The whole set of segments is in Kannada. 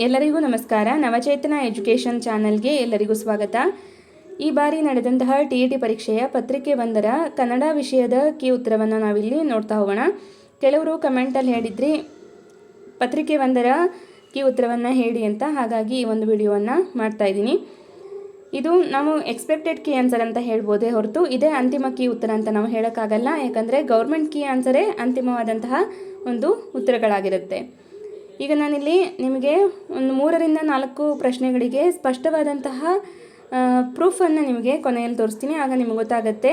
ಎಲ್ಲರಿಗೂ ನಮಸ್ಕಾರ. ನವಚೇತನ ಎಜುಕೇಷನ್ ಚಾನಲ್ಗೆ ಎಲ್ಲರಿಗೂ ಸ್ವಾಗತ. ಈ ಬಾರಿ ನಡೆದಂತಹ ಟಿ ಇ ಟಿ ಪರೀಕ್ಷೆಯ ಪತ್ರಿಕೆ ಒಂದರ ಕನ್ನಡ ವಿಷಯದ ಕೀ ಉತ್ತರವನ್ನು ನಾವಿಲ್ಲಿ ನೋಡ್ತಾ ಹೋಗೋಣ. ಕೆಲವರು ಕಮೆಂಟಲ್ಲಿ ಹೇಳಿದ್ರಿ, ಪತ್ರಿಕೆ ಒಂದರ ಕೀ ಉತ್ತರವನ್ನು ಹೇಳಿ ಅಂತ. ಹಾಗಾಗಿ ಈ ಒಂದು ವಿಡಿಯೋವನ್ನು ಮಾಡ್ತಾ ಇದ್ದೀನಿ. ಇದು ನಾವು ಎಕ್ಸ್ಪೆಕ್ಟೆಡ್ ಕೀ ಆನ್ಸರ್ ಅಂತ ಹೇಳ್ಬೋದೇ ಹೊರತು ಇದೇ ಅಂತಿಮ ಕೀ ಉತ್ತರ ಅಂತ ನಾವು ಹೇಳೋಕ್ಕಾಗಲ್ಲ. ಯಾಕಂದರೆ ಗೌರ್ಮೆಂಟ್ ಕೀ ಆನ್ಸರೇ ಅಂತಿಮವಾದಂತಹ ಒಂದು ಉತ್ತರಗಳಾಗಿರುತ್ತೆ. ಈಗ ನಾನಿಲ್ಲಿ ನಿಮಗೆ ಒಂದು ಮೂರರಿಂದ ನಾಲ್ಕು ಪ್ರಶ್ನೆಗಳಿಗೆ ಸ್ಪಷ್ಟವಾದಂತಹ ಪ್ರೂಫನ್ನು ನಿಮಗೆ ಕೊನೆಯಲ್ಲಿ ತೋರಿಸ್ತೀನಿ. ಆಗ ನಿಮಗೆ ಗೊತ್ತಾಗುತ್ತೆ.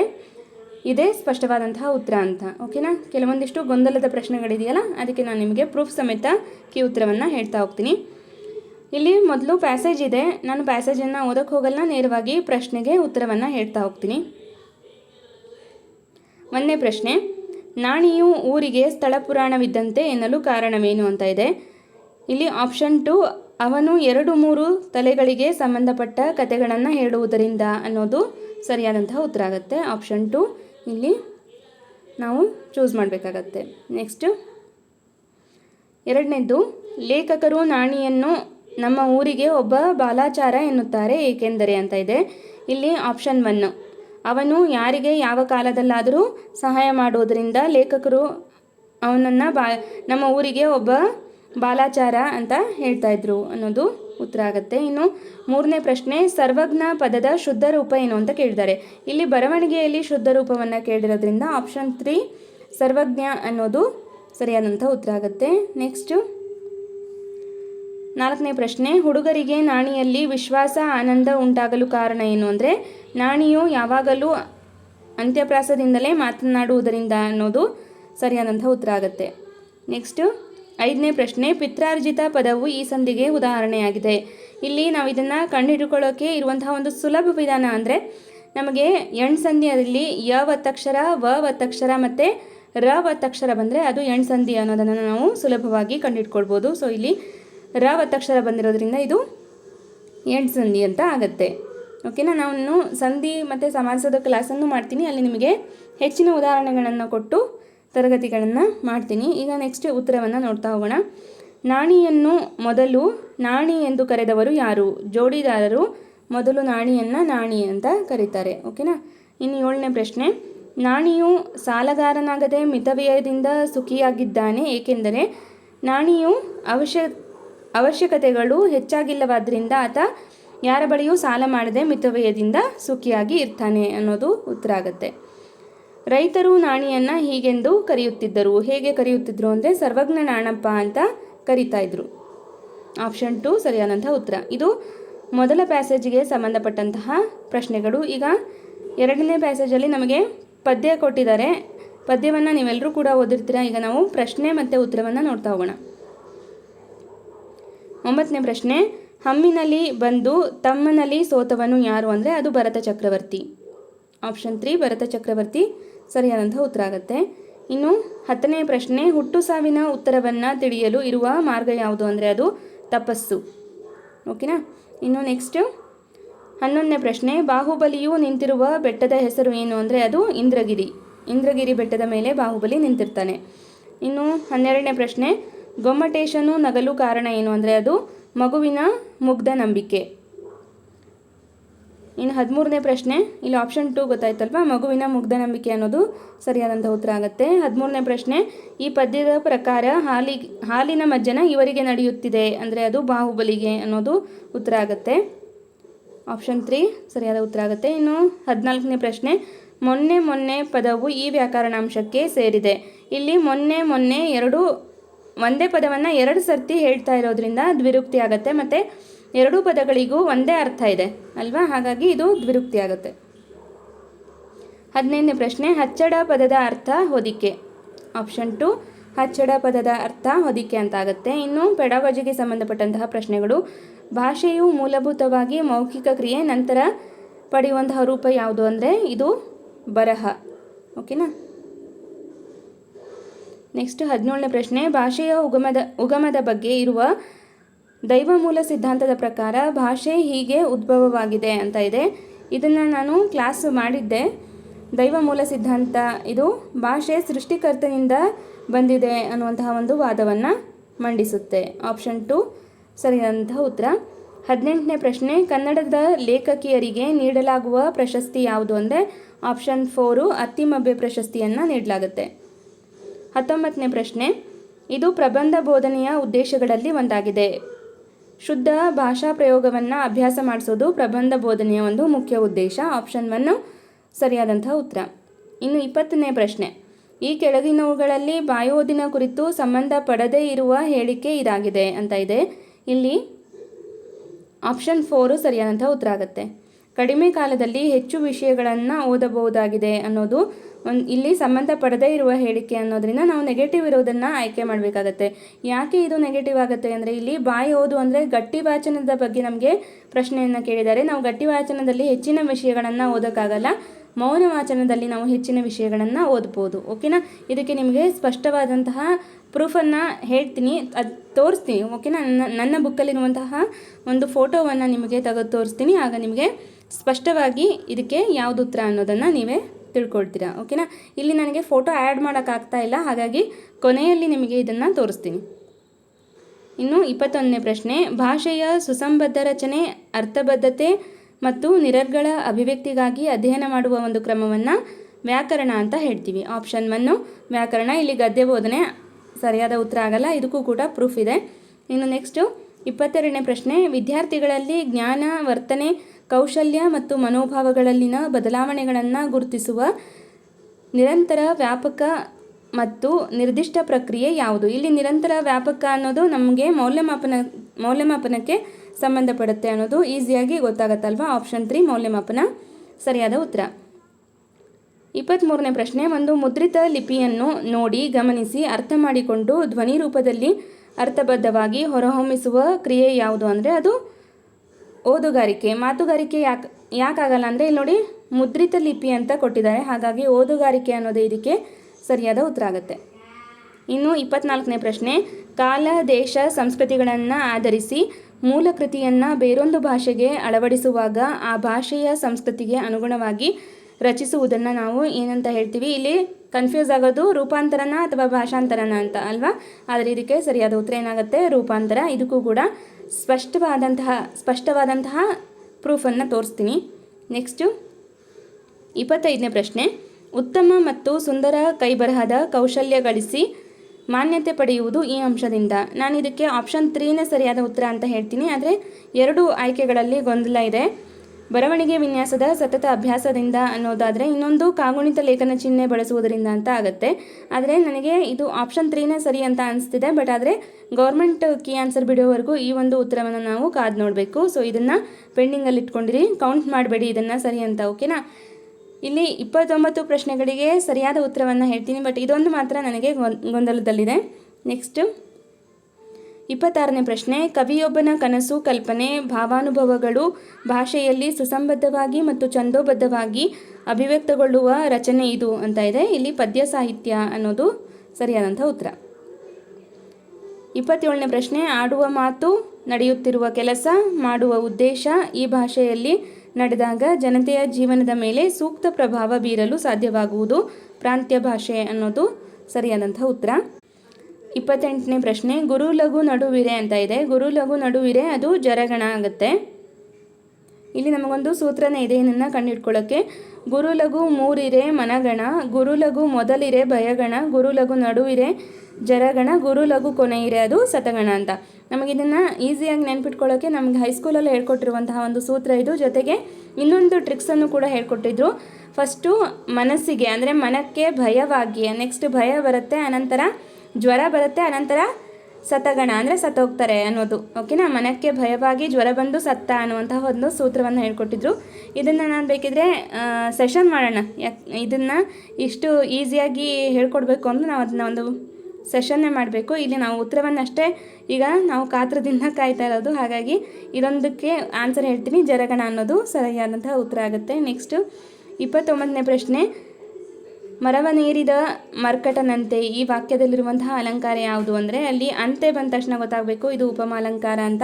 ಇದೇ ಸ್ಪಷ್ಟವಾದಂತಹ ಉತ್ತರ ಅಂತ. ಓಕೆನಾ ಕೆಲವೊಂದಿಷ್ಟು ಗೊಂದಲದ ಪ್ರಶ್ನೆಗಳಿದೆಯಲ್ಲ, ಅದಕ್ಕೆ ನಾನು ನಿಮಗೆ ಪ್ರೂಫ್ ಸಮೇತ ಕೀ ಉತ್ತರವನ್ನು ಹೇಳ್ತಾ ಹೋಗ್ತೀನಿ. ಇಲ್ಲಿ ಮೊದಲು ಪ್ಯಾಸೇಜ್ ಇದೆ. ನಾನು ಪ್ಯಾಸೇಜನ್ನು ಓದೋಕ್ಕೆ ಹೋಗಲ್ಲ, ನೇರವಾಗಿ ಪ್ರಶ್ನೆಗೆ ಉತ್ತರವನ್ನು ಹೇಳ್ತಾ ಹೋಗ್ತೀನಿ. ಒಂದನೇ ಪ್ರಶ್ನೆ, ನಾಣಿಯು ಊರಿಗೆ ಸ್ಥಳ ಪುರಾಣವಿದ್ದಂತೆ ಎನ್ನಲು ಕಾರಣವೇನು ಅಂತ ಇದೆ. ಇಲ್ಲಿ ಆಪ್ಷನ್ ಟು ಅವನು ಎರಡು ಮೂರು ತಲೆಗಳಿಗೆ ಸಂಬಂಧಪಟ್ಟ ಕಥೆಗಳನ್ನು ಹೇಳುವುದರಿಂದ ಅನ್ನೋದು ಸರಿಯಾದಂತಹ ಉತ್ತರ ಆಗುತ್ತೆ. ಆಪ್ಷನ್ ಟು ಇಲ್ಲಿ ನಾವು ಚೂಸ್ ಮಾಡಬೇಕಾಗತ್ತೆ. ನೆಕ್ಸ್ಟ್ ಎರಡನೇದು, ಲೇಖಕರು ನಾಣಿಯನ್ನು ನಮ್ಮ ಊರಿಗೆ ಒಬ್ಬ ಬಾಲಾಚಾರ ಎನ್ನುತ್ತಾರೆ, ಏಕೆಂದರೆ ಅಂತ ಇದೆ. ಇಲ್ಲಿ ಆಪ್ಷನ್ ಒನ್ ಅವನು ಯಾರಿಗೆ ಯಾವ ಕಾಲದಲ್ಲಾದರೂ ಸಹಾಯ ಮಾಡುವುದರಿಂದ ಲೇಖಕರು ಅವನನ್ನು ಬಾ, ನಮ್ಮ ಊರಿಗೆ ಒಬ್ಬ ಬಾಲಾಚಾರ ಅಂತ ಹೇಳ್ತಾ ಇದ್ರು ಅನ್ನೋದು ಉತ್ತರ ಆಗುತ್ತೆ. ಇನ್ನು ಮೂರನೇ ಪ್ರಶ್ನೆ, ಸರ್ವಜ್ಞ ಪದದ ಶುದ್ಧ ರೂಪ ಏನು ಅಂತ ಕೇಳಿದ್ದಾರೆ. ಇಲ್ಲಿ ಬರವಣಿಗೆಯಲ್ಲಿ ಶುದ್ಧ ರೂಪವನ್ನು ಕೇಳಿರೋದ್ರಿಂದ ಆಪ್ಷನ್ ತ್ರೀ ಸರ್ವಜ್ಞ ಅನ್ನೋದು ಸರಿಯಾದಂಥ ಉತ್ತರ ಆಗುತ್ತೆ. ನೆಕ್ಸ್ಟು ನಾಲ್ಕನೇ ಪ್ರಶ್ನೆ, ಹುಡುಗರಿಗೆ ನಾಣಿಯಲ್ಲಿ ವಿಶ್ವಾಸ, ಆನಂದ ಉಂಟಾಗಲು ಕಾರಣ ಏನು ಅಂದರೆ, ನಾಣಿಯು ಯಾವಾಗಲೂ ಅಂತ್ಯಪ್ರಾಸದಿಂದಲೇ ಮಾತನಾಡುವುದರಿಂದ ಅನ್ನೋದು ಸರಿಯಾದಂಥ ಉತ್ತರ ಆಗುತ್ತೆ. ನೆಕ್ಸ್ಟು ಐದನೇ ಪ್ರಶ್ನೆ, ಪಿತ್ರಾರ್ಜಿತ ಪದವು ಈ ಸಂಧಿಗೆ ಉದಾಹರಣೆಯಾಗಿದೆ. ಇಲ್ಲಿ ನಾವು ಇದನ್ನು ಕಂಡುಹಿಡ್ಕೊಳ್ಳೋಕೆ ಇರುವಂತಹ ಒಂದು ಸುಲಭ ವಿಧಾನ ಅಂದರೆ, ನಮಗೆ ಎಣ್ ಸಂಧಿಯಲ್ಲಿ ಯ ಒತ್ತಕ್ಷರ ವ ಒತ್ತಕ್ಷರ ಮತ್ತು ರ ಒತ್ತಕ್ಷರ ಬಂದರೆ ಅದು ಎಣ್ ಸಂಧಿ ಅನ್ನೋದನ್ನು ನಾವು ಸುಲಭವಾಗಿ ಕಂಡುಹಿಡ್ಕೊಳ್ಬೋದು ಸೊ ಇಲ್ಲಿ ರ ಒತ್ತಕ್ಷರ ಬಂದಿರೋದ್ರಿಂದ ಇದು ಎಣ್ ಸಂಧಿ ಅಂತ ಆಗುತ್ತೆ. ಓಕೆನಾ ನಾನು ಸಂಧಿ ಮತ್ತು ಸಮಾಸದ ಕ್ಲಾಸನ್ನು ಮಾಡ್ತೀನಿ. ಅಲ್ಲಿ ನಿಮಗೆ ಹೆಚ್ಚಿನ ಉದಾಹರಣೆಗಳನ್ನು ಕೊಟ್ಟು ತರಗತಿಗಳನ್ನು ಮಾಡ್ತೀನಿ. ಈಗ ನೆಕ್ಸ್ಟ್ ಉತ್ತರವನ್ನು ನೋಡ್ತಾ ಹೋಗೋಣ. ನಾಣಿಯನ್ನು ಮೊದಲು ನಾಣಿ ಎಂದು ಕರೆದವರು ಯಾರು? ಜೋಡಿದಾರರು ಮೊದಲು ನಾಣಿಯನ್ನು ನಾಣಿ ಅಂತ ಕರೀತಾರೆ. ಓಕೆನಾ ಇನ್ನು ಏಳನೇ ಪ್ರಶ್ನೆ. ನಾಣಿಯು ಸಾಲಗಾರನಾಗದೆ ಮಿತವ್ಯಯದಿಂದ ಸುಖಿಯಾಗಿದ್ದಾನೆ, ಏಕೆಂದರೆ ನಾಣಿಯು ಅವಶ್ಯ, ಅವಶ್ಯಕತೆಗಳು ಹೆಚ್ಚಾಗಿಲ್ಲವಾದ್ದರಿಂದ ಆತ ಯಾರ ಬಳಿಯೂ ಸಾಲ ಮಾಡದೆ ಮಿತವ್ಯಯದಿಂದ ಸುಖಿಯಾಗಿ ಇರ್ತಾನೆ ಅನ್ನೋದು ಉತ್ತರ ಆಗುತ್ತೆ. ರೈತರು ನಾಣಿಯನ್ನು ಹೀಗೆಂದು ಕರೆಯುತ್ತಿದ್ದರು. ಹೇಗೆ ಕರೆಯುತ್ತಿದ್ದರು ಅಂದರೆ ಸರ್ವಜ್ಞ ನಾಣಪ್ಪ ಅಂತ ಕರೀತಾ ಇದ್ರು. ಆಪ್ಷನ್ ಟು ಸರಿಯಾದಂತಹ ಉತ್ತರ. ಇದು ಮೊದಲ ಪ್ಯಾಸೇಜ್ಗೆ ಸಂಬಂಧಪಟ್ಟಂತಹ ಪ್ರಶ್ನೆಗಳು. ಈಗ ಎರಡನೇ ಪ್ಯಾಸೇಜಲ್ಲಿ ನಮಗೆ ಪದ್ಯ ಕೊಟ್ಟಿದ್ದಾರೆ. ಪದ್ಯವನ್ನು ನೀವೆಲ್ಲರೂ ಕೂಡ ಓದಿರ್ತೀರಾ? ಈಗ ನಾವು ಪ್ರಶ್ನೆ ಮತ್ತು ಉತ್ತರವನ್ನು ನೋಡ್ತಾ ಹೋಗೋಣ. ಒಂಬತ್ತನೇ ಪ್ರಶ್ನೆ. ಹಮ್ಮಿನಲ್ಲಿ ಬಂದು ತಮ್ಮನಲ್ಲಿ ಸೋತವನು ಯಾರು ಅಂದರೆ ಅದು ಭರತ ಚಕ್ರವರ್ತಿ. Option three, Bharata Chakravarti. ಸರಿಯಾದಂಥ ಉತ್ತರ ಆಗುತ್ತೆ. ಇನ್ನು ಹತ್ತನೇ ಪ್ರಶ್ನೆ, ಹುಟ್ಟು ಸಾವಿನ ಉತ್ತರವನ್ನು ತಿಳಿಯಲು ಇರುವ ಮಾರ್ಗ ಯಾವುದು ಅಂದರೆ ಅದು ತಪಸ್ಸು. ಓಕೆನಾ? ಇನ್ನು ನೆಕ್ಸ್ಟು ಹನ್ನೊಂದನೇ ಪ್ರಶ್ನೆ, ಬಾಹುಬಲಿಯು ನಿಂತಿರುವ ಬೆಟ್ಟದ ಹೆಸರು ಏನು ಅಂದರೆ ಅದು ಇಂದ್ರಗಿರಿ. ಇಂದ್ರಗಿರಿ ಬೆಟ್ಟದ ಮೇಲೆ ಬಾಹುಬಲಿ ನಿಂತಿರ್ತಾನೆ. ಇನ್ನು ಹನ್ನೆರಡನೇ ಪ್ರಶ್ನೆ, ಗೊಮ್ಮಟೇಶನು ನಗಲು ಕಾರಣ ಏನು ಅಂದರೆ ಅದು ಮಗುವಿನ ಮುಗ್ಧ ನಂಬಿಕೆ. ಇನ್ನು ಹದಿಮೂರನೇ ಪ್ರಶ್ನೆ, ಇಲ್ಲಿ ಆಪ್ಷನ್ ಟು ಗೊತ್ತಾಯ್ತಲ್ವ? ಮಗುವಿನ ಮುಗ್ಧ ನಂಬಿಕೆ ಅನ್ನೋದು ಸರಿಯಾದಂಥ ಉತ್ತರ ಆಗುತ್ತೆ. ಹದಿಮೂರನೇ ಪ್ರಶ್ನೆ, ಈ ಪದ್ಯದ ಪ್ರಕಾರ ಹಾಲಿ, ಹಾಲಿನ ಮಜ್ಜನ ಇವರಿಗೆ ನಡೆಯುತ್ತಿದೆ, ಅಂದರೆ ಅದು ಬಾಹುಬಲಿಗೆ ಅನ್ನೋದು ಉತ್ತರ ಆಗುತ್ತೆ. ಆಪ್ಷನ್ ತ್ರೀ ಸರಿಯಾದ ಉತ್ತರ ಆಗುತ್ತೆ. ಇನ್ನು ಹದಿನಾಲ್ಕನೇ ಪ್ರಶ್ನೆ, ಮೊನ್ನೆ ಮೊನ್ನೆ ಪದವು ಈ ವ್ಯಾಕರಣಾಂಶಕ್ಕೆ ಸೇರಿದೆ. ಇಲ್ಲಿ ಮೊನ್ನೆ ಮೊನ್ನೆ ಎರಡು, ಒಂದೇ ಪದವನ್ನು ಎರಡು ಸರ್ತಿ ಹೇಳ್ತಾ ಇರೋದ್ರಿಂದ ದ್ವಿರುಕ್ತಿ ಆಗುತ್ತೆ. ಮತ್ತು ಎರಡೂ ಪದಗಳಿಗೂ ಒಂದೇ ಅರ್ಥ ಇದೆ, ಅಲ್ವಾ? ಹಾಗಾಗಿ ಇದು ದ್ವಿರುಕ್ತಿ ಆಗುತ್ತೆ. ಹದಿನೈದನೇ ಪ್ರಶ್ನೆ, ಹಚ್ಚಡ ಪದದ ಅರ್ಥ ಹೊದಿಕೆ. ಆಪ್ಷನ್ ಟು ಹಚ್ಚಡ ಪದದ ಅರ್ಥ ಹೊದಿಕೆ ಅಂತ ಆಗುತ್ತೆ. ಇನ್ನು ಪೆಡಾಲಜಿಗೆ ಸಂಬಂಧಪಟ್ಟಂತಹ ಪ್ರಶ್ನೆಗಳು, ಭಾಷೆಯು ಮೂಲಭೂತವಾಗಿ ಮೌಖಿಕ ಕ್ರಿಯೆ, ನಂತರ ಪಡೆಯುವಂತಹ ರೂಪ ಯಾವುದು ಅಂದರೆ ಇದು ಬರಹ. ಓಕೆನಾ? ನೆಕ್ಸ್ಟ್ ಹದಿನೇಳನೇ ಪ್ರಶ್ನೆ, ಭಾಷೆಯ ಉಗಮದ ಉಗಮದ ಬಗ್ಗೆ ಇರುವ ದೈವ ಮೂಲ ಸಿದ್ಧಾಂತದ ಪ್ರಕಾರ ಭಾಷೆ ಹೀಗೆ ಉದ್ಭವವಾಗಿದೆ ಅಂತ ಇದೆ. ಇದನ್ನು ನಾನು ಕ್ಲಾಸ್ ಮಾಡಿದ್ದೆ. ದೈವ ಮೂಲ ಸಿದ್ಧಾಂತ, ಇದು ಭಾಷೆ ಸೃಷ್ಟಿಕರ್ತನಿಂದ ಬಂದಿದೆ ಅನ್ನುವಂತಹ ಒಂದು ವಾದವನ್ನು ಮಂಡಿಸುತ್ತೆ. ಆಪ್ಷನ್ ಟು, ಸರಿಯಾದಂತಹ ಉತ್ತರ. ಹದಿನೆಂಟನೇ ಪ್ರಶ್ನೆ, ಕನ್ನಡದ ಲೇಖಕಿಯರಿಗೆ ನೀಡಲಾಗುವ ಪ್ರಶಸ್ತಿ ಯಾವುದು ಅಂದರೆ ಆಪ್ಷನ್ ಫೋರು, ಅತ್ತಿಮಬ್ಬೆ ಪ್ರಶಸ್ತಿಯನ್ನು ನೀಡಲಾಗುತ್ತೆ. ಹತ್ತೊಂಬತ್ತನೇ ಪ್ರಶ್ನೆ, ಇದು ಪ್ರಬಂಧ ಬೋಧನೆಯ ಉದ್ದೇಶಗಳಲ್ಲಿ ಒಂದಾಗಿದೆ. ಶುದ್ಧ ಭಾಷಾ ಪ್ರಯೋಗವನ್ನು ಅಭ್ಯಾಸ ಮಾಡಿಸೋದು ಪ್ರಬಂಧ ಬೋಧನೆಯ ಒಂದು ಮುಖ್ಯ ಉದ್ದೇಶ. ಆಪ್ಷನ್ ಒನ್ನು ಸರಿಯಾದಂಥ ಉತ್ತರ. ಇನ್ನು ಇಪ್ಪತ್ತನೇ ಪ್ರಶ್ನೆ. ಈ ಕೆಳಗಿನವುಗಳಲ್ಲಿ ಬಾಯೋದಿನ ಕುರಿತು ಸಂಬಂಧ ಪಡದೇ ಇರುವ ಹೇಳಿಕೆ ಇದಾಗಿದೆ ಅಂತ ಇದೆ. ಇಲ್ಲಿ ಆಪ್ಷನ್ ಫೋರು ಸರಿಯಾದಂಥ ಉತ್ತರ ಆಗುತ್ತೆ. ಕಡಿಮೆ ಕಾಲದಲ್ಲಿ ಹೆಚ್ಚು ವಿಷಯಗಳನ್ನು ಓದಬಹುದಾಗಿದೆ ಅನ್ನೋದು ಇಲ್ಲಿ ಸಂಬಂಧ ಪಡದೇ ಇರುವ ಹೇಳಿಕೆ ಅನ್ನೋದರಿಂದ ನಾವು ನೆಗೆಟಿವ್ ಇರೋದನ್ನು ಆಯ್ಕೆ ಮಾಡಬೇಕಾಗತ್ತೆ. ಯಾಕೆ ಇದು ನೆಗೆಟಿವ್ ಆಗುತ್ತೆ ಅಂದರೆ ಇಲ್ಲಿ ಬಾಯಿ ಓದು ಅಂದರೆ ಗಟ್ಟಿ ವಾಚನದ ಬಗ್ಗೆ ನಮಗೆ ಪ್ರಶ್ನೆಯನ್ನು ಕೇಳಿದ್ದಾರೆ. ನಾವು ಗಟ್ಟಿ ವಾಚನದಲ್ಲಿ ಹೆಚ್ಚಿನ ವಿಷಯಗಳನ್ನು ಓದೋಕ್ಕಾಗಲ್ಲ. ಮೌನ ವಾಚನದಲ್ಲಿ ನಾವು ಹೆಚ್ಚಿನ ವಿಷಯಗಳನ್ನು ಓದ್ಬೋದು. ಓಕೆನಾ? ಇದಕ್ಕೆ ನಿಮಗೆ ಸ್ಪಷ್ಟವಾದಂತಹ ಪ್ರೂಫನ್ನು ಹೇಳ್ತೀನಿ. ಅದು ತೋರಿಸ್ತೀನಿ. ಓಕೆನಾ? ನನ್ನ ನನ್ನ ಬುಕ್ಕಲ್ಲಿರುವಂತಹ ಒಂದು ಫೋಟೋವನ್ನು ನಿಮಗೆ ತೆಗೆದು ತೋರಿಸ್ತೀನಿ. ಆಗ ನಿಮಗೆ ಸ್ಪಷ್ಟವಾಗಿ ಇದಕ್ಕೆ ಯಾವುದು ಉತ್ತರ ಅನ್ನೋದನ್ನು ನೀವೇ ತಿಳ್ಕೊಳ್ತೀರಾ? ಓಕೆನಾ ಇಲ್ಲಿ ನನಗೆ ಫೋಟೋ ಆ್ಯಡ್ ಮಾಡೋಕ್ಕಾಗ್ತಾ ಇಲ್ಲ. ಹಾಗಾಗಿ ಕೊನೆಯಲ್ಲಿ ನಿಮಗೆ ಇದನ್ನು ತೋರಿಸ್ತೀನಿ. ಇನ್ನು ಇಪ್ಪತ್ತೊಂದನೇ ಪ್ರಶ್ನೆ, ಭಾಷೆಯ ಸುಸಂಬದ್ಧ ರಚನೆ, ಅರ್ಥಬದ್ಧತೆ ಮತ್ತು ನಿರರ್ಗಳ ಅಭಿವ್ಯಕ್ತಿಗಾಗಿ ಅಧ್ಯಯನ ಮಾಡುವ ಒಂದು ಕ್ರಮವನ್ನು ವ್ಯಾಕರಣ ಅಂತ ಹೇಳ್ತೀವಿ. ಆಪ್ಷನ್ ಒನ್ನು ವ್ಯಾಕರಣ. ಇಲ್ಲಿ ಗದ್ಯ ಬೋಧನೆ. ಸರಿಯಾದ ಉತ್ತರ ಆಗಲ್ಲ, ಇದಕ್ಕೂ ಕೂಡ ಪ್ರೂಫ್ ಇದೆ. ಇನ್ನು ನೆಕ್ಸ್ಟು ಇಪ್ಪತ್ತೆರಡನೇ ಪ್ರಶ್ನೆ, ವಿದ್ಯಾರ್ಥಿಗಳಲ್ಲಿ ಜ್ಞಾನ, ವರ್ತನೆ ಕೌಶಲ್ಯ ಮತ್ತು ಮನೋಭಾವಗಳಲ್ಲಿನ ಬದಲಾವಣೆಗಳನ್ನು ಗುರುತಿಸುವ ನಿರಂತರ ವ್ಯಾಪಕ ಮತ್ತು ನಿರ್ದಿಷ್ಟ ಪ್ರಕ್ರಿಯೆ ಯಾವುದು? ಇಲ್ಲಿ ನಿರಂತರ ವ್ಯಾಪಕ ಅನ್ನೋದು ನಮಗೆ ಮೌಲ್ಯಮಾಪನ, ಮೌಲ್ಯಮಾಪನಕ್ಕೆ ಸಂಬಂಧಪಡುತ್ತೆ ಅನ್ನೋದು ಈಸಿಯಾಗಿ ಗೊತ್ತಾಗತ್ತಲ್ವಾ? ಆಪ್ಷನ್ ತ್ರೀ, ಮೌಲ್ಯಮಾಪನ. ಸರಿಯಾದ ಉತ್ತರ. ಇಪ್ಪತ್ತ್ಮೂರನೇ ಪ್ರಶ್ನೆ, ಒಂದು ಮುದ್ರಿತ ಲಿಪಿಯನ್ನು ನೋಡಿ ಗಮನಿಸಿ ಅರ್ಥ ಮಾಡಿಕೊಂಡು ಧ್ವನಿ ರೂಪದಲ್ಲಿ ಅರ್ಥಬದ್ಧವಾಗಿ ಹೊರಹೊಮ್ಮಿಸುವ ಕ್ರಿಯೆ ಯಾವುದು ಅಂದರೆ ಅದು ಓದುಗಾರಿಕೆ, ಮಾತುಗಾರಿಕೆ ಯಾಕೆ, ಯಾಕಾಗಲ್ಲ ಅಂದರೆ ಇಲ್ಲಿ ನೋಡಿ ಮುದ್ರಿತ ಲಿಪಿ ಅಂತ ಕೊಟ್ಟಿದ್ದಾರೆ. ಹಾಗಾಗಿ ಓದುಗಾರಿಕೆ ಅನ್ನೋದು ಇದಕ್ಕೆ ಸರಿಯಾದ ಉತ್ತರ ಆಗುತ್ತೆ. ಇನ್ನು ಇಪ್ಪತ್ನಾಲ್ಕನೇ ಪ್ರಶ್ನೆ, ಕಾಲ, ದೇಶ, ಸಂಸ್ಕೃತಿಗಳನ್ನು ಆಧರಿಸಿ ಮೂಲ ಕೃತಿಯನ್ನು ಬೇರೊಂದು ಭಾಷೆಗೆ ಅಳವಡಿಸುವಾಗ ಆ ಭಾಷೆಯ ಸಂಸ್ಕೃತಿಗೆ ಅನುಗುಣವಾಗಿ ರಚಿಸುವುದನ್ನು ನಾವು ಏನಂತ ಹೇಳ್ತೀವಿ? ಇಲ್ಲಿ ಕನ್ಫ್ಯೂಸ್ ಆಗೋದು ರೂಪಾಂತರನ ಅಥವಾ ಭಾಷಾಂತರನ ಅಂತ ಅಲ್ವಾ? ಆದರೆ ಇದಕ್ಕೆ ಸರಿಯಾದ ಉತ್ತರ ಏನಾಗುತ್ತೆ? ರೂಪಾಂತರ. ಇದಕ್ಕೂ ಕೂಡ ಸ್ಪಷ್ಟವಾದಂತಹ ಸ್ಪಷ್ಟವಾದಂತಹ ಪ್ರೂಫನ್ನು ತೋರಿಸ್ತೀನಿ. ನೆಕ್ಸ್ಟು ಇಪ್ಪತ್ತೈದನೇ ಪ್ರಶ್ನೆ. ಉತ್ತಮ ಮತ್ತು ಸುಂದರ ಕೈಬರಹದ ಕೌಶಲ್ಯ ಗಳಿಸಿ ಮಾನ್ಯತೆ ಪಡೆಯುವುದು ಈ ಅಂಶದಿಂದ. ನಾನು ಇದಕ್ಕೆ ಆಪ್ಷನ್ ತ್ರೀನೇ ಸರಿಯಾದ ಉತ್ತರ ಅಂತ ಹೇಳ್ತೀನಿ, ಆದರೆ ಎರಡು ಆಯ್ಕೆಗಳಲ್ಲಿ ಗೊಂದಲ ಇದೆ. ಬರವಣಿಗೆ ವಿನ್ಯಾಸದ ಸತತ ಅಭ್ಯಾಸದಿಂದ ಅನ್ನೋದಾದರೆ ಇನ್ನೊಂದು ಕಾಗುಣಿತ ಲೇಖನ ಚಿಹ್ನೆ ಬಳಸುವುದರಿಂದ ಅಂತ ಆಗುತ್ತೆ. ಆದರೆ ನನಗೆ ಇದು ಆಪ್ಷನ್ ತ್ರೀನೇ ಸರಿ ಅಂತ ಅನಿಸ್ತಿದೆ. ಬಟ್ ಆದರೆ ಗೌರ್ಮೆಂಟ್ ಕೀ ಆನ್ಸರ್ ಬಿಡೋವರೆಗೂ ಈ ಒಂದು ಉತ್ತರವನ್ನು ನಾವು ಕಾದು ನೋಡಬೇಕು. ಸೊ ಇದನ್ನು ಪೆಂಡಿಂಗಲ್ಲಿ ಇಟ್ಕೊಂಡಿರಿ. ಕೌಂಟ್ ಮಾಡಬೇಡಿ ಇದನ್ನು ಸರಿ ಅಂತ ಓಕೆನಾ ಇಲ್ಲಿ ಇಪ್ಪತ್ತೊಂಬತ್ತು ಪ್ರಶ್ನೆಗಳಿಗೆ ಸರಿಯಾದ ಉತ್ತರವನ್ನು ಹೇಳ್ತೀನಿ. ಬಟ್ ಇದೊಂದು ಮಾತ್ರ ನನಗೆ ಗೊಂದಲದಲ್ಲಿದೆ. ನೆಕ್ಸ್ಟು ಇಪ್ಪತ್ತಾರನೇ ಪ್ರಶ್ನೆ, ಕವಿಯೊಬ್ಬನ ಕನಸು, ಕಲ್ಪನೆ, ಭಾವಾನುಭವಗಳು ಭಾಷೆಯಲ್ಲಿ ಸುಸಂಬದ್ಧವಾಗಿ ಮತ್ತು ಛಂದೋಬದ್ಧವಾಗಿ ಅಭಿವ್ಯಕ್ತಗೊಳ್ಳುವ ರಚನೆ ಇದು ಅಂತ ಇದೆ. ಇಲ್ಲಿ ಪದ್ಯ ಸಾಹಿತ್ಯ ಅನ್ನೋದು ಸರಿಯಾದಂಥ ಉತ್ತರ. ಇಪ್ಪತ್ತೇಳನೇ ಪ್ರಶ್ನೆ, ಆಡುವ ಮಾತು, ನಡೆಯುತ್ತಿರುವ ಕೆಲಸ, ಮಾಡುವ ಉದ್ದೇಶ ಈ ಭಾಷೆಯಲ್ಲಿ ನಡೆದಾಗ ಜನತೆಯ ಜೀವನದ ಮೇಲೆ ಸೂಕ್ತ ಪ್ರಭಾವ ಬೀರಲು ಸಾಧ್ಯವಾಗುವುದು ಪ್ರಾಂತ್ಯ ಭಾಷೆ ಅನ್ನೋದು ಸರಿಯಾದಂಥ ಉತ್ತರ. ಇಪ್ಪತ್ತೆಂಟನೇ ಪ್ರಶ್ನೆ, ಗುರು ಲಘು ನಡುವಿರೆ ಅಂತ ಇದೆ. ಗುರು ಲಘು ನಡುವಿರೆ, ಅದು ಜರಗಣ ಆಗುತ್ತೆ. ಇಲ್ಲಿ ನಮಗೊಂದು ಸೂತ್ರನೇ ಇದೆ ಇದನ್ನು ಕಂಡುಹಿಡ್ಕೊಳ್ಳೋಕ್ಕೆ ಗುರು ಲಘು ಮೂರಿರೆ, ಮನಗಣ. ಗುರು ಲಘು ಮೊದಲಿರೆ, ಭಯಗಣ. ಗುರು ಲಘು ನಡುವಿರೆ, ಜರಗಣ. ಗುರು ಲಘು ಕೊನೆಯಿರೆ, ಅದು ಸತಗಣ ಅಂತ. ನಮಗೆ ಇದನ್ನು ಈಸಿಯಾಗಿ ನೆನ್ಪಿಟ್ಕೊಳ್ಳೋಕ್ಕೆ ನಮಗೆ ಹೈಸ್ಕೂಲಲ್ಲಿ ಹೇಳ್ಕೊಟ್ಟಿರುವಂತಹ ಒಂದು ಸೂತ್ರ ಇದು. ಜೊತೆಗೆ ಇನ್ನೊಂದು ಟ್ರಿಕ್ಸನ್ನು ಕೂಡ ಹೇಳ್ಕೊಟ್ಟಿದ್ರು. ಫಸ್ಟು ಮನಸ್ಸಿಗೆ, ಅಂದರೆ ಮನಕ್ಕೆ ಭಯವಾಗಿ ನೆಕ್ಸ್ಟ್ ಭಯ ಬರುತ್ತೆ ಅನಂತರ ಜ್ವರ ಬರುತ್ತೆ, ಅನಂತರ ಸತಗಣ, ಅಂದರೆ ಸತ್ತೋಗ್ತಾರೆ ಅನ್ನೋದು. ಓಕೆನಾ ಮನಕ್ಕೆ ಭಯವಾಗಿ ಜ್ವರ ಬಂದು ಸತ್ತ ಅನ್ನುವಂತಹ ಒಂದು ಸೂತ್ರವನ್ನು ಹೇಳ್ಕೊಟ್ಟಿದ್ರು. ಇದನ್ನು ನಾನು ಬೇಕಿದ್ರೆ ಸೆಷನ್ ಮಾಡೋಣ. ಯಾಕೆ, ಇದನ್ನು ಇಷ್ಟು ಈಸಿಯಾಗಿ ಹೇಳ್ಕೊಡ್ಬೇಕು ಅಂದ್ರೆ ನಾವು ಅದನ್ನ ಒಂದು ಸೆಷನ್ನೇ ಮಾಡಬೇಕು. ಇಲ್ಲಿ ನಾವು ಉತ್ತರವನ್ನಷ್ಟೇ ಈಗ ನಾವು ಕಾತ್ರದಿಂದ ಕಾಯ್ತಾ ಇರೋದು. ಹಾಗಾಗಿ ಇದೊಂದಕ್ಕೆ ಆನ್ಸರ್ ಹೇಳ್ತೀನಿ. ಜರಗಣ ಅನ್ನೋದು ಸರಿಯಾದಂತಹ ಉತ್ತರ ಆಗುತ್ತೆ. ನೆಕ್ಸ್ಟು ಇಪ್ಪತ್ತೊಂಬತ್ತನೇ ಪ್ರಶ್ನೆ. ಮರವನೇರಿದ ಮರ್ಕಟನಂತೆ ಈ ವಾಕ್ಯದಲ್ಲಿರುವಂತಹ ಅಲಂಕಾರ ಯಾವುದು ಅಂದರೆ ಅಲ್ಲಿ ಅಂತೆ ಬಂದ ತಕ್ಷಣ ಗೊತ್ತಾಗಬೇಕು, ಇದು ಉಪಮಾಲಂಕಾರ ಅಂತ.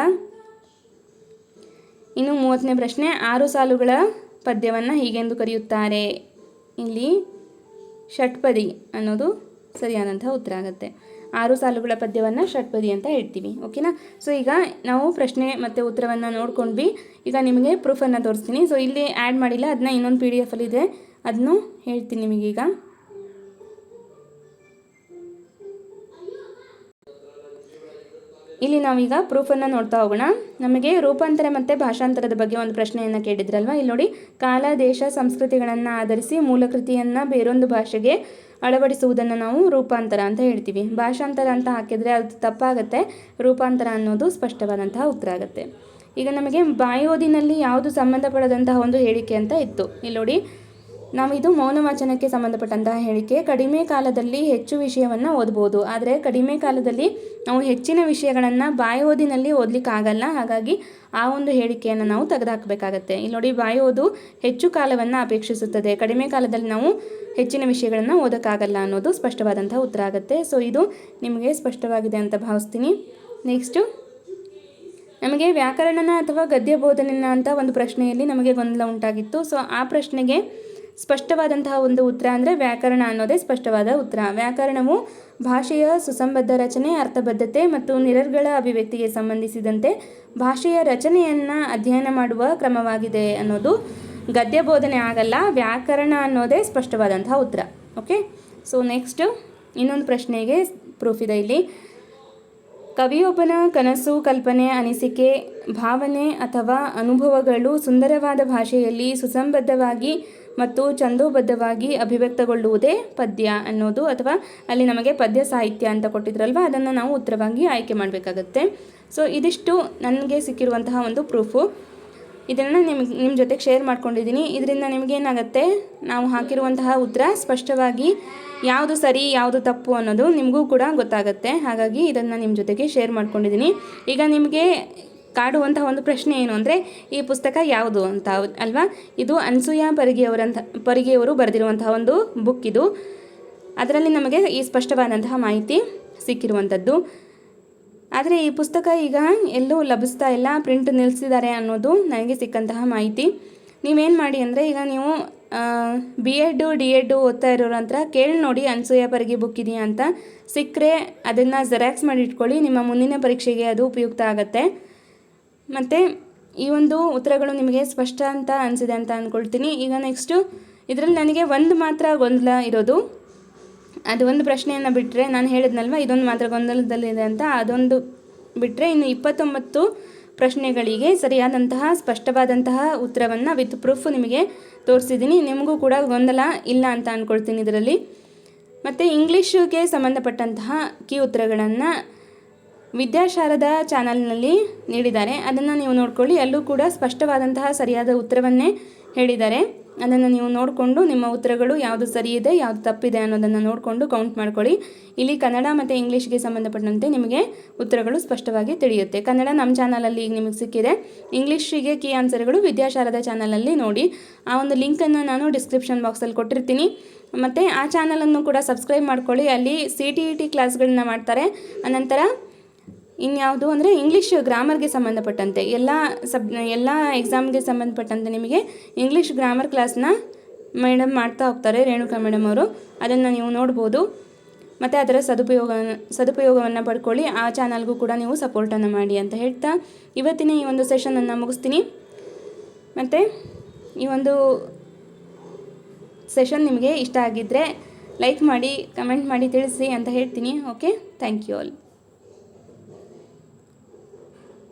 ಇನ್ನು ಮೂವತ್ತನೇ ಪ್ರಶ್ನೆ, ಆರು ಸಾಲುಗಳ ಪದ್ಯವನ್ನು ಹೀಗೆಂದು ಕರೆಯುತ್ತಾರೆ. ಇಲ್ಲಿ ಷಟ್ಪದಿ ಅನ್ನೋದು ಸರಿಯಾದಂತಹ ಉತ್ತರ ಆಗುತ್ತೆ. ಆರು ಸಾಲುಗಳ ಪದ್ಯವನ್ನು ಷಟ್ಪದಿ ಅಂತ ಹೇಳ್ತೀವಿ, ಓಕೆನಾ? ಸೊ ಈಗ ನಾವು ಪ್ರಶ್ನೆ ಮತ್ತು ಉತ್ತರವನ್ನು ನೋಡ್ಕೊಂಡ್ವಿ. ಈಗ ನಿಮಗೆ ಪ್ರೂಫನ್ನು ತೋರಿಸ್ತೀನಿ. ಸೊ ಇಲ್ಲಿ ಆ್ಯಡ್ ಮಾಡಿಲ್ಲ ಅದನ್ನ ಇನ್ನೊಂದು ಪಿ ಡಿ ಎಫಲ್ಲಿದೆ ಅದನ್ನು ಹೇಳ್ತೀನಿ ನಿಮಗೀಗ. ಇಲ್ಲಿ ನಾವೀಗ ಪ್ರೂಫನ್ನು ನೋಡ್ತಾ ಹೋಗೋಣ. ನಮಗೆ ರೂಪಾಂತರ ಮತ್ತು ಭಾಷಾಂತರದ ಬಗ್ಗೆ ಒಂದು ಪ್ರಶ್ನೆಯನ್ನು ಕೇಳಿದ್ರಲ್ವ? ಇಲ್ಲಿ ನೋಡಿ, ಕಾಲ, ದೇಶ, ಸಂಸ್ಕೃತಿಗಳನ್ನು ಆಧರಿಸಿ ಮೂಲಕೃತಿಯನ್ನು ಬೇರೊಂದು ಭಾಷೆಗೆ ಅಳವಡಿಸುವುದನ್ನು ನಾವು ರೂಪಾಂತರ ಅಂತ ಹೇಳ್ತೀವಿ. ಭಾಷಾಂತರ ಅಂತ ಹಾಕಿದರೆ ಅದು ತಪ್ಪಾಗುತ್ತೆ. ರೂಪಾಂತರ ಅನ್ನೋದು ಸ್ಪಷ್ಟವಾದಂತಹ ಉತ್ತರ ಆಗುತ್ತೆ. ಈಗ ನಮಗೆ ಬಾಯೋದಿನಲ್ಲಿ ಯಾವುದು ಸಂಬಂಧಪಡದಂತಹ ಒಂದು ಹೇಳಿಕೆ ಅಂತ ಇತ್ತು. ಇಲ್ಲಿ ನೋಡಿ ನಾವು ಇದು ಮೌನವಾಚನಕ್ಕೆ ಸಂಬಂಧಪಟ್ಟಂತಹ ಹೇಳಿಕೆ. ಕಡಿಮೆ ಕಾಲದಲ್ಲಿ ಹೆಚ್ಚು ವಿಷಯವನ್ನು ಓದ್ಬೋದು. ಆದರೆ ಕಡಿಮೆ ಕಾಲದಲ್ಲಿ ನಾವು ಹೆಚ್ಚಿನ ವಿಷಯಗಳನ್ನು ಬಾಯಿ ಓದಿನಲ್ಲಿ ಓದಲಿಕ್ಕಾಗಲ್ಲ. ಹಾಗಾಗಿ ಆ ಒಂದು ಹೇಳಿಕೆಯನ್ನು ನಾವು ತೆಗೆದುಹಾಕಬೇಕಾಗತ್ತೆ. ಇಲ್ಲಿ ನೋಡಿ, ಬಾಯಿ ಓದು ಹೆಚ್ಚು ಕಾಲವನ್ನು ಅಪೇಕ್ಷಿಸುತ್ತದೆ. ಕಡಿಮೆ ಕಾಲದಲ್ಲಿ ನಾವು ಹೆಚ್ಚಿನ ವಿಷಯಗಳನ್ನು ಓದೋಕ್ಕಾಗಲ್ಲ ಅನ್ನೋದು ಸ್ಪಷ್ಟವಾದಂತಹ ಉತ್ತರ ಆಗುತ್ತೆ. ಸೊ ಇದು ನಿಮಗೆ ಸ್ಪಷ್ಟವಾಗಿದೆ ಅಂತ ಭಾವಿಸ್ತೀನಿ. ನೆಕ್ಸ್ಟು ನಮಗೆ ವ್ಯಾಕರಣನ ಅಥವಾ ಗದ್ಯ ಬೋಧನೆನ ಅಂತ ಒಂದು ಪ್ರಶ್ನೆಯಲ್ಲಿ ನಮಗೆ ಗೊಂದಲ ಉಂಟಾಗಿತ್ತು. ಸೊ ಆ ಪ್ರಶ್ನೆಗೆ ಸ್ಪಷ್ಟವಾದಂತಹ ಒಂದು ಉತ್ತರ ಅಂದರೆ ವ್ಯಾಕರಣ ಅನ್ನೋದೇ ಸ್ಪಷ್ಟವಾದ ಉತ್ತರ. ವ್ಯಾಕರಣವು ಭಾಷೆಯ ಸುಸಂಬದ್ಧ ರಚನೆ, ಅರ್ಥಬದ್ಧತೆ ಮತ್ತು ನಿರರ್ಗಳ ಅಭಿವ್ಯಕ್ತಿಗೆ ಸಂಬಂಧಿಸಿದಂತೆ ಭಾಷೆಯ ರಚನೆಯನ್ನು ಅಧ್ಯಯನ ಮಾಡುವ ಕ್ರಮವಾಗಿದೆ ಅನ್ನೋದು ಗದ್ಯ ಬೋಧನೆ ಆಗಲ್ಲ, ವ್ಯಾಕರಣ ಅನ್ನೋದೇ ಸ್ಪಷ್ಟವಾದಂತಹ ಉತ್ತರ. ಓಕೆ ಸೊ ನೆಕ್ಸ್ಟ್ ಇನ್ನೊಂದು ಪ್ರಶ್ನೆಗೆ ಪ್ರೂಫ್ ಇದೆ ಇಲ್ಲಿ. ಕವಿಯೊಬ್ಬನ ಕನಸು, ಕಲ್ಪನೆ, ಅನಿಸಿಕೆ, ಭಾವನೆ ಅಥವಾ ಅನುಭವಗಳು ಸುಂದರವಾದ ಭಾಷೆಯಲ್ಲಿ ಸುಸಂಬದ್ಧವಾಗಿ ಮತ್ತು ಛಂದೋಬದ್ಧವಾಗಿ ಅಭಿವ್ಯಕ್ತಗೊಳ್ಳುವುದೇ ಪದ್ಯ ಅನ್ನೋದು ಅಥವಾ ಅಲ್ಲಿ ನಮಗೆ ಪದ್ಯ ಸಾಹಿತ್ಯ ಅಂತ ಕೊಟ್ಟಿದ್ರಲ್ವ, ಅದನ್ನು ನಾವು ಉತ್ತರವಾಗಿ ಆಯ್ಕೆ ಮಾಡಬೇಕಾಗತ್ತೆ. ಸೊ ಇದಿಷ್ಟು ನನಗೆ ಸಿಕ್ಕಿರುವಂತಹ ಒಂದು ಪ್ರೂಫು. ಇದನ್ನು ನಿಮ್ಗೆ ನಿಮ್ಮ ಜೊತೆಗೆ ಶೇರ್ ಮಾಡ್ಕೊಂಡಿದ್ದೀನಿ. ಇದರಿಂದ ನಿಮಗೇನಾಗತ್ತೆ ನಾವು ಹಾಕಿರುವಂತಹ ಉತ್ತರ ಸ್ಪಷ್ಟವಾಗಿ ಯಾವುದು ಸರಿ, ಯಾವುದು ತಪ್ಪು ಅನ್ನೋದು ನಿಮಗೂ ಕೂಡ ಗೊತ್ತಾಗುತ್ತೆ. ಹಾಗಾಗಿ ಇದನ್ನು ನಿಮ್ಮ ಜೊತೆಗೆ ಶೇರ್ ಮಾಡ್ಕೊಂಡಿದ್ದೀನಿ. ಈಗ ನಿಮಗೆ ಕಾಡುವಂತಹ ಒಂದು ಪ್ರಶ್ನೆ ಏನು ಅಂದರೆ, ಈ ಪುಸ್ತಕ ಯಾವುದು ಅಂತ ಅಲ್ವಾ? ಇದು ಅನ್ಸೂಯ ಪರಿಗೆಯವರಂಥ, ಪರಿಗೆಯವರು ಬರೆದಿರುವಂತಹ ಒಂದು ಬುಕ್ ಇದು. ಅದರಲ್ಲಿ ನಮಗೆ ಈ ಸ್ಪಷ್ಟವಾದಂತಹ ಮಾಹಿತಿ ಸಿಕ್ಕಿರುವಂಥದ್ದು. ಆದರೆ ಈ ಪುಸ್ತಕ ಈಗ ಎಲ್ಲೂ ಲಭಿಸ್ತಾ ಇಲ್ಲ ಪ್ರಿಂಟ್ ನಿಲ್ಲಿಸಿದ್ದಾರೆ ಅನ್ನೋದು ನನಗೆ ಸಿಕ್ಕಂತಹ ಮಾಹಿತಿ. ನೀವೇನು ಮಾಡಿ ಅಂದರೆ, ಈಗ ನೀವು ಬಿ ಎಡ್ಡು ಡಿ ಎಡ್ಡು ಓದ್ತಾ ಇರೋರ ಹತ್ರ ಕೇಳಿ ನೋಡಿ ಅನ್ಸೂಯ ಪರಿಗೆ ಬುಕ್ ಇದೆಯಾ ಅಂತ. ಸಿಕ್ಕರೆ ಅದನ್ನು ಜೆರಾಕ್ಸ್ ಮಾಡಿ ಇಟ್ಕೊಳ್ಳಿ, ನಿಮ್ಮ ಮುಂದಿನ ಪರೀಕ್ಷೆಗೆ ಅದು ಉಪಯುಕ್ತ ಆಗುತ್ತೆ. ಮತ್ತು ಈ ಒಂದು ಉತ್ತರಗಳು ನಿಮಗೆ ಸ್ಪಷ್ಟ ಅಂತ ಅನಿಸಿದೆ ಅಂತ ಅಂದ್ಕೊಳ್ತೀನಿ ಈಗ ನೆಕ್ಸ್ಟು ಇದರಲ್ಲಿ ನನಗೆ ಒಂದು ಮಾತ್ರ ಗೊಂದಲ ಇರೋದು. ಅದು ಒಂದು ಪ್ರಶ್ನೆಯನ್ನು ಬಿಟ್ಟರೆ ನಾನು ಹೇಳಿದ್ನಲ್ವ, ಇದೊಂದು ಮಾತ್ರ ಗೊಂದಲದಲ್ಲಿದೆ ಅಂತ. ಅದೊಂದು ಬಿಟ್ಟರೆ ಇನ್ನು ಇಪ್ಪತ್ತೊಂಬತ್ತು ಪ್ರಶ್ನೆಗಳಿಗೆ ಸರಿಯಾದಂತಹ, ಸ್ಪಷ್ಟವಾದಂತಹ ಉತ್ತರವನ್ನು ವಿತ್ ಪ್ರೂಫ್ ನಿಮಗೆ ತೋರಿಸಿದ್ದೀನಿ. ನಿಮಗೂ ಕೂಡ ಗೊಂದಲ ಇಲ್ಲ ಅಂತ ಅಂದ್ಕೊಳ್ತೀನಿ ಇದರಲ್ಲಿ. ಮತ್ತು ಇಂಗ್ಲೀಷಿಗೆ ಸಂಬಂಧಪಟ್ಟಂತಹ ಕೀ ಉತ್ತರಗಳನ್ನು ವಿದ್ಯಾಶಾರದ ಚಾನಲ್ನಲ್ಲಿ ನೀಡಿದ್ದಾರೆ. ಅದನ್ನು ನೀವು ನೋಡ್ಕೊಳ್ಳಿ. ಅಲ್ಲೂ ಕೂಡ ಸ್ಪಷ್ಟವಾದಂತಹ ಸರಿಯಾದ ಉತ್ತರವನ್ನೇ ಹೇಳಿದ್ದಾರೆ. ಅದನ್ನು ನೀವು ನೋಡಿಕೊಂಡು ನಿಮ್ಮ ಉತ್ತರಗಳು ಯಾವುದು ಸರಿ ಇದೆ, ಯಾವುದು ತಪ್ಪಿದೆ ಅನ್ನೋದನ್ನು ನೋಡಿಕೊಂಡು ಕೌಂಟ್ ಮಾಡ್ಕೊಳ್ಳಿ. ಇಲ್ಲಿ ಕನ್ನಡ ಮತ್ತು ಇಂಗ್ಲೀಷ್ಗೆ ಸಂಬಂಧಪಟ್ಟಂತೆ ನಿಮಗೆ ಉತ್ತರಗಳು ಸ್ಪಷ್ಟವಾಗಿ ತಿಳಿಯುತ್ತೆ. ಕನ್ನಡ ನಮ್ಮ ಚಾನಲಲ್ಲಿ ಈಗ ನಿಮಗೆ ಸಿಕ್ಕಿದೆ. ಇಂಗ್ಲೀಷಿಗೆ ಕೀ ಆನ್ಸರ್ಗಳು ವಿದ್ಯಾಶಾರದ ಚಾನಲಲ್ಲಿ ನೋಡಿ. ಆ ಒಂದು ಲಿಂಕನ್ನು ನಾನು ಡಿಸ್ಕ್ರಿಪ್ಷನ್ ಬಾಕ್ಸಲ್ಲಿ ಕೊಟ್ಟಿರ್ತೀನಿ. ಮತ್ತು ಆ ಚಾನಲನ್ನು ಕೂಡ ಸಬ್ಸ್ಕ್ರೈಬ್ ಮಾಡ್ಕೊಳ್ಳಿ. ಅಲ್ಲಿ ಸಿ ಟಿ ಇ ಟಿ ಕ್ಲಾಸ್ಗಳನ್ನ ಮಾಡ್ತಾರೆ. ಅನಂತರ ಇನ್ಯಾವುದು ಅಂದರೆ ಇಂಗ್ಲೀಷ್ ಗ್ರಾಮರ್ಗೆ ಸಂಬಂಧಪಟ್ಟಂತೆ. ಎಲ್ಲ ಸಬ್ ಎಲ್ಲ ಎಕ್ಸಾಮ್ಗೆ ಸಂಬಂಧಪಟ್ಟಂತೆ ನಿಮಗೆ ಇಂಗ್ಲೀಷ್ ಗ್ರಾಮರ್ ಕ್ಲಾಸ್ನ ಮೇಡಮ್ ಮಾಡ್ತಾ ಹೋಗ್ತಾರೆ, ರೇಣುಕಾ ಮೇಡಮ್ ಅವರು. ಅದನ್ನು ನೀವು ನೋಡ್ಬೋದು. ಮತ್ತು ಅದರ ಸದುಪಯೋಗ, ಸದುಪಯೋಗವನ್ನು ಪಡ್ಕೊಳ್ಳಿ. ಆ ಚಾನಲ್ಗೂ ಕೂಡ ನೀವು ಸಪೋರ್ಟನ್ನು ಮಾಡಿ ಅಂತ ಹೇಳ್ತಾ ಇವತ್ತಿನ ಈ ಒಂದು ಸೆಷನನ್ನು ಮುಗಿಸ್ತೀನಿ. ಮತ್ತು ಈ ಒಂದು ಸೆಷನ್ ನಿಮಗೆ ಇಷ್ಟ ಆಗಿದ್ದರೆ ಲೈಕ್ ಮಾಡಿ ಕಮೆಂಟ್ ಮಾಡಿ ತಿಳಿಸಿ ಅಂತ ಹೇಳ್ತೀನಿ. Okay thank you all